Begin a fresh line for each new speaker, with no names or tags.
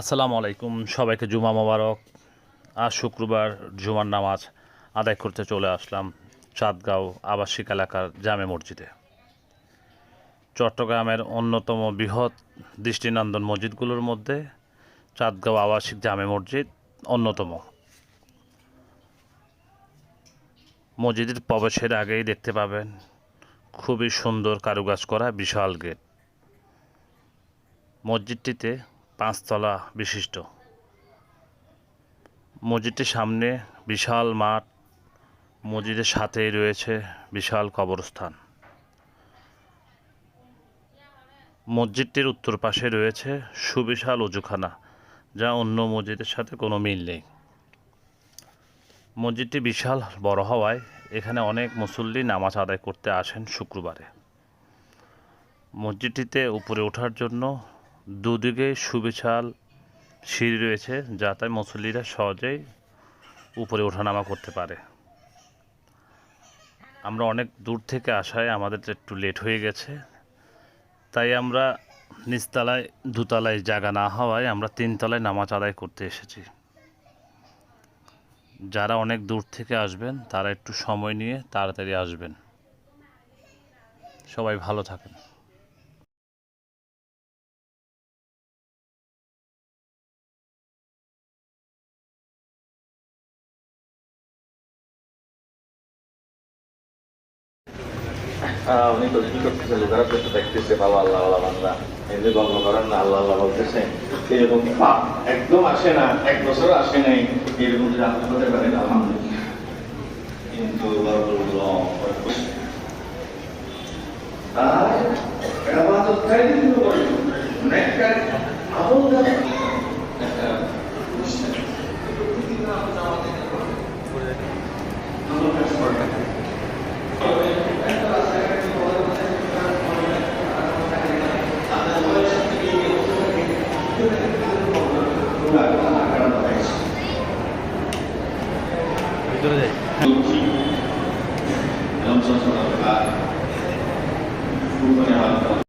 আসসালামু আলাইকুম, সবাইকে জুমা মোবারক। আজ শুক্রবার জুমার নামাজ আদায় করতে চলে আসলাম চাঁদগাঁও আবাসিক এলাকার জামে মসজিদে। চট্টগ্রামের অন্যতম বৃহৎ দৃষ্টিনন্দন মসজিদগুলোর মধ্যে চাঁদগাঁও আবাসিক জামে মসজিদ অন্যতম। মসজিদের প্রবেশের আগেই দেখতে পাবেন খুবই সুন্দর কারুকাজ করা বিশাল গেট। মসজিদটিতে পাঁচতলা বিশিষ্ট। মসজিদটির সামনে বিশাল মাঠ, মসজিদের সাথেই রয়েছে বিশাল কবরস্থান। মসজিদটির উত্তর পাশে রয়েছে সুবিশাল উজুখানা যা অন্য মসজিদের সাথে কোনো মিল নেই। মসজিদটি বিশাল, বড় হওয়ায় এখানে অনেক মুসল্লি নামাজ আদায় করতে আসেন শুক্রবারে। মসজিদটিতে উপরে ওঠার জন্য দুদিকে সুবিশাল সিঁড়ি রয়েছে যাতে মুসল্লিরা সহজেই উপরে ওঠানামা করতে পারে। আমরা অনেক দূর থেকে আসায় আমাদের একটু লেট হয়ে গেছে। তাই আমরা নিচতলায়, দুতলায় জায়গা না হওয়ায় আমরা তিনতলায় নামাজ আদায় করতে এসেছি। যারা অনেক দূর থেকে আসবেন, তারা একটু সময় নিয়ে তাড়াতাড়ি আসবেন। সবাই ভালো থাকেন।
উনি তো কি করতেছে লোকেরা তো দেখতেছে ভালো আল্লাহ আল্লাহ বান্দা। এই যে গল্প করেন না, আল্লাহ আল্লাহ বলতেছে এরকম পাপ একদম আসে না, এক বছর আসে নাই, এরকম যদি আপনি হতে পারেন, আলহামদুলিল্লাহ। কিন্তু আর এবাদত কারি কিন্তু করে নেক কারি আমল どれで、はい Gracias.